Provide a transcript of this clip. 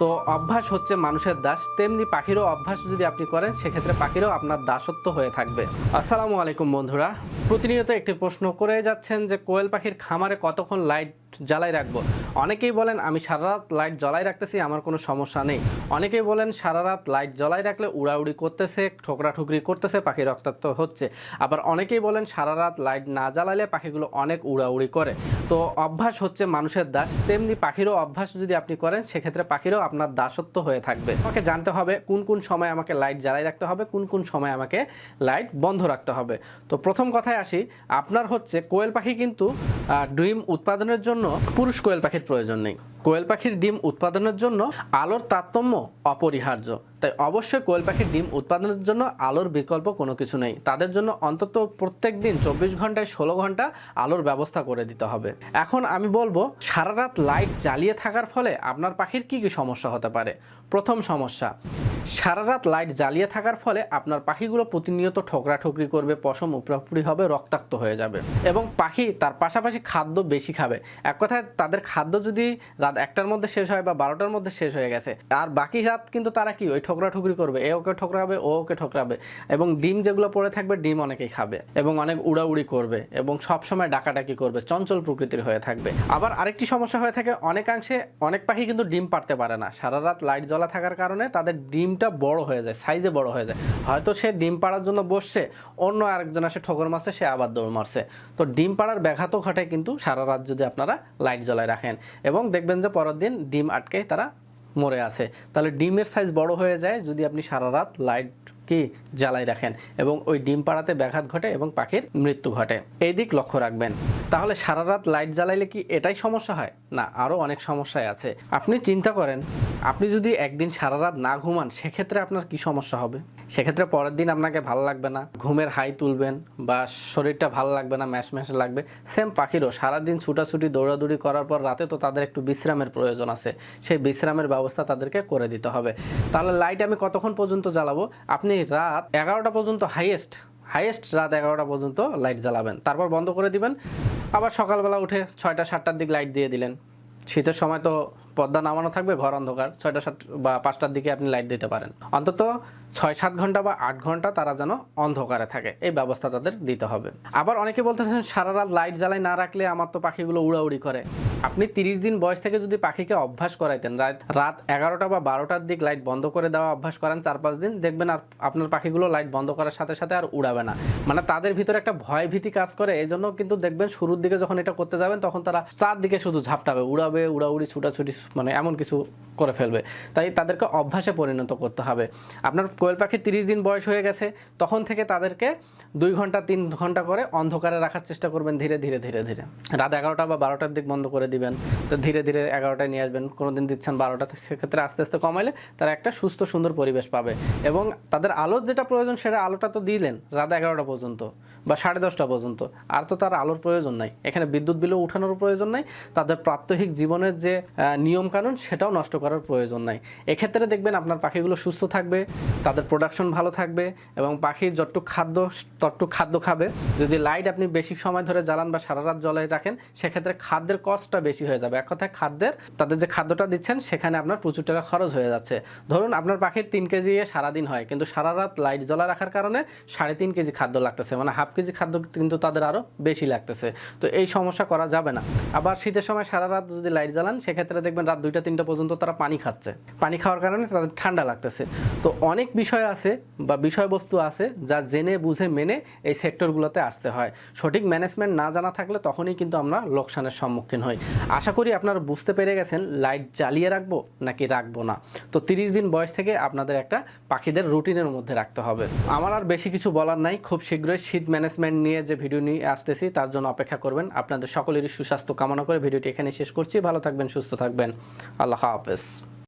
তো অভ্যাস হচ্ছে মানুষের দাস। তেমনি পাখিরও অভ্যাস যদি আপনি করেন, সেক্ষেত্রে পাখিরও আপনার দাসত্ব হয়ে থাকবে। আসসালামু আলাইকুম বন্ধুরা। প্রতিনিয়ত একটি প্রশ্ন করে যাচ্ছেন যে, কোয়েল পাখির খামারে কতক্ষণ লাইট জ্বালাই রাখব। অনেকেই বলেন, আমি সারা রাত লাইট জ্বলাই রাখতেছি, আমার কোনো সমস্যা নেই। অনেকেই বলেন, সারা রাত লাইট জ্বলাই রাখলে উড়াউড়ি করতেছে ঠোকরা ঠুকরি করতেছে পাখি রক্তাক্ত হচ্ছে। আবার অনেকেই বলেন, সারা রাত লাইট না জ্বালালে পাখিগুলো অনেক উড়াউড়ি করে। তো অভ্যাস হচ্ছে মানুষের দাস। তেমনি পাখিরও অভ্যাস যদি আপনি করেন, সেক্ষেত্রে পাখিরও আপনার দাসত্ব হয়ে থাকবে। আমাকে জানতে হবে, কোন কোন সময় আমাকে লাইট জ্বালাই রাখতে হবে, কোন কোন সময় আমাকে লাইট বন্ধ রাখতে হবে? তো প্রথম কথায় আসি, আপনার হচ্ছে কোয়েল পাখি কিন্তু ডিম উৎপাদনের জন্য পুরুষ কোয়েল পাখির প্রয়োজন নেই। কোয়েল পাখির ডিম উৎপাদনের জন্য আলোর তারতম্য অপরিহার্য। তাই অবশ্যই কোয়েল পাখির ডিম উৎপাদনের জন্য আলোর বিকল্প কোনো কিছু নেই। তাদের জন্য অন্তত প্রত্যেক দিন চব্বিশ ঘন্টায় ষোলো ঘণ্টা আলোর ব্যবস্থা করে দিতে হবে। এখন আমি বলব, সারা রাত লাইট জ্বালিয়ে থাকার ফলে আপনার পাখির কি কি সমস্যা হতে পারে? প্রথম সমস্যা, সারা রাত লাইট জ্বালিয়ে থাকার ফলে আপনার পাখিগুলো প্রতিনিয়ত ঠোকরা ঠুকরি করবে, পশম উপরাপুরি হবে, রক্তাক্ত হয়ে যাবে এবং পাখি তার পাশাপাশি খাদ্য বেশি খাবে। এক কথায় তাদের খাদ্য যদি রাত একটার মধ্যে শেষ হয় বা বারোটার মধ্যে শেষ হয়ে গেছে, আর বাকি রাত কিন্তু তারা কি, ওই ঠোকরা ঠুকরি করবে, এ ওকে ঠোকরাবে, ও ওকে ঠোকরাবে। এবং ডিম যেগুলো পড়ে থাকবে, ডিম অনেকেই খাবে। এবং অনেক উড়াউড়ি করবে, এবং সব সময় ডাকাডাকি করবে, চঞ্চল প্রকৃতির হয়ে থাকবে। আবার আরেকটি সমস্যা হয়ে থাকে, অনেকাংশে অনেক পাখি কিন্তু ডিম পারতে পারে না। সারা রাত লাইট জ্বলা থাকার কারণে তাদের ডিমটা বড় হয়ে যায় সাইজে বড় হয়ে যায়। হয়তো সে ডিম পাড়ার জন্য বসছে, অন্য আরেকজন আসে ঠোকর মারছে, সে আবার দৌড় মারছে। তো ডিম পাড়ার ব্যাঘাতও ঘটে কিন্তু সারা রাত যদি আপনারা লাইট জ্বলায় রাখেন। এবং দেখবেন যে পরের দিন ডিম আটকে তারা মরে আছে। তাহলে ডিমের সাইজ বড় হয়ে যায় যদি আপনি সারা রাত লাইট কি জ্বালাই রাখেন এবং ওই ডিম পাড়াতে ব্যাঘাত ঘটে এবং পাখির মৃত্যু ঘটে। এই দিক লক্ষ্য রাখবেন। তাহলে সারা রাত লাইট জ্বালাইলে কি এটাই সমস্যা হয়? না, আরও অনেক সমস্যায় আছে। আপনি চিন্তা করেন, আপনি যদি একদিন সারা রাত না ঘুমান, সেক্ষেত্রে আপনার কি সমস্যা হবে? সেক্ষেত্রে পরের দিন আপনাকে ভালো লাগবে না, ঘুমের হাই তুলবেন বা শরীরটা ভালো লাগবে না, ম্যাশ ম্যাশ লাগবে, সেম পাখিরও। সারাদিন ছুটাছুটি, দৌড়াদৌড়ি করার পর রাতে তো তাদের একটু বিশ্রামের প্রয়োজন আছে। সেই বিশ্রামের ব্যবস্থা তাদেরকে করে দিতে হবে। তাহলে লাইট আমি কতক্ষণ পর্যন্ত জ্বালাবো? আপনি রাত এগারোটা পর্যন্ত হাইয়েস্ট হাইয়েস্ট রাত এগারোটা পর্যন্ত লাইট জ্বালাবেন। তারপর বন্ধ করে দিবেন। আবার সকালবেলা উঠে ছয়টা, সাতটার দিক লাইট দিয়ে দিলেন। শীতের সময় তো পর্দা নামানো থাকবে, ঘর অন্ধকার। ছয়টা, সাত বা পাঁচটার দিকে আপনি লাইট দিতে পারেন। অন্তত ছয় সাত ঘণ্টা বা আট ঘণ্টা তারা যেন অন্ধকারে থাকে। এই ব্যবস্থা তাদের দিতে হবে। আবার অনেকে বলতেছেন, সারা রাত লাইট জ্বালাই না রাখলে আমার তো পাখিগুলো উড়াউড়ি করে। আপনি তিরিশ দিন বয়স থেকে যদি পাখিকে অভ্যাস করাইতেন, রাত এগারোটা বা বারোটার দিক লাইট বন্ধ করে দেওয়া অভ্যাস করেন চার পাঁচ দিন, দেখবেন আর আপনার পাখিগুলো লাইট বন্ধ করার সাথে সাথে আর উড়াবে না। মানে তাদের ভিতরে একটা ভয় ভীতি কাজ করে এই জন্য কিন্তু দেখবেন শুরুর দিকে যখন এটা করতে যাবেন, তখন তারা চারদিকে শুধু ঝাপটাবে, উড়াবে, উড়াউড়ি, ছুটাছুটি মানে এমন কিছু করে ফেলবে। তাই তাদেরকে অভ্যাসে পরিণত করতে হবে। আপনার কোয়েল পাখি তিরিশ দিন বয়স হয়ে গেছে, তখন থেকে তাদেরকে দুই ঘণ্টা, তিন ঘণ্টা করে অন্ধকারে রাখার চেষ্টা করবেন ধীরে ধীরে ধীরে ধীরে। রাত এগারোটা বা বারোটার দিক বন্ধ করে দিবেন, তো ধীরে ধীরে এগারোটায় নিয়ে আসবেন। কোনো দিন দিচ্ছেন বারোটা, সেক্ষেত্রে আস্তে আস্তে কমাইলে তারা একটা সুস্থ, সুন্দর পরিবেশ পাবে। এবং তাদের আলোর যেটা প্রয়োজন সেটা আলোটা তো দিলেন, রাত এগারোটা পর্যন্ত। বা সাড়ে দশটা পর্যন্ত। আর তো তার আলোর প্রয়োজন নাই। এখানে বিদ্যুৎ বিলও উঠানোর প্রয়োজন নাই। তাদের প্রাত্যহিক জীবনের যে নিয়মকানুন, সেটাও নষ্ট করার প্রয়োজন নাই। এক্ষেত্রে দেখবেন আপনার পাখিগুলো সুস্থ থাকবে, তাদের প্রোডাকশন ভালো থাকবে এবং পাখির যতটুক খাদ্য, ততটুক খাদ্য খাবে। যদি লাইট আপনি বেশি সময় ধরে জ্বালান বা সারা রাত জ্বলাই রাখেন, সেক্ষেত্রে খাদ্যের কস্টটা বেশি হয়ে যাবে। এক কথায় খাদ্যের, তাদের যে খাদ্যটা দিচ্ছেন, সেখানে আপনার প্রচুর টাকা খরচ হয়ে যাচ্ছে। ধরুন আপনার পাখির তিন কেজি সারাদিন হয়, কিন্তু সারা রাত লাইট জ্বলা রাখার কারণে সাড়ে তিন কেজি খাদ্য লাগতেছে। মানে হাফ কেজি খাদ্য কিন্তু তাদের আরও বেশি লাগতেছে। তো এই সমস্যা করা যাবে না। আবার শীতের সময় সারা রাত যদি লাইট জ্বালান, সেক্ষেত্রে দেখবেন রাত দুইটা, তিনটা পর্যন্ত তারা পানি খাচ্ছে। পানি খাওয়ার কারণে তাদের ঠান্ডা লাগতেছে। তো অনেক বিষয় আছে বা বিষয়বস্তু আছে যা জেনে, বুঝে, মেনে এই সেক্টরগুলোতে আসতে হয়। সঠিক ম্যানেজমেন্ট না জানা থাকলে তখনই কিন্তু আমরা লোকসানের সম্মুখীন হই। আশা করি আপনারা বুঝতে পেরে গেছেন লাইট জ্বালিয়ে রাখব নাকি রাখব না। তো তিরিশ দিন বয়স থেকে আপনাদের একটা পাখিদের রুটিনের মধ্যে রাখতে হবে। আমার আর বেশি কিছু বলার নাই। খুব শীঘ্রই শীত ম্যানেজমেন্ট নিয়ে যে ভিডিও নিয়ে আসতেছি, তার জন্য অপেক্ষা করবেন। আপনাদের সকলেরই সুস্বাস্থ্য কামনা করে ভিডিওটি এখানে শেষ করছি। ভালো থাকবেন, সুস্থ থাকবেন। আল্লাহ হাফেজ।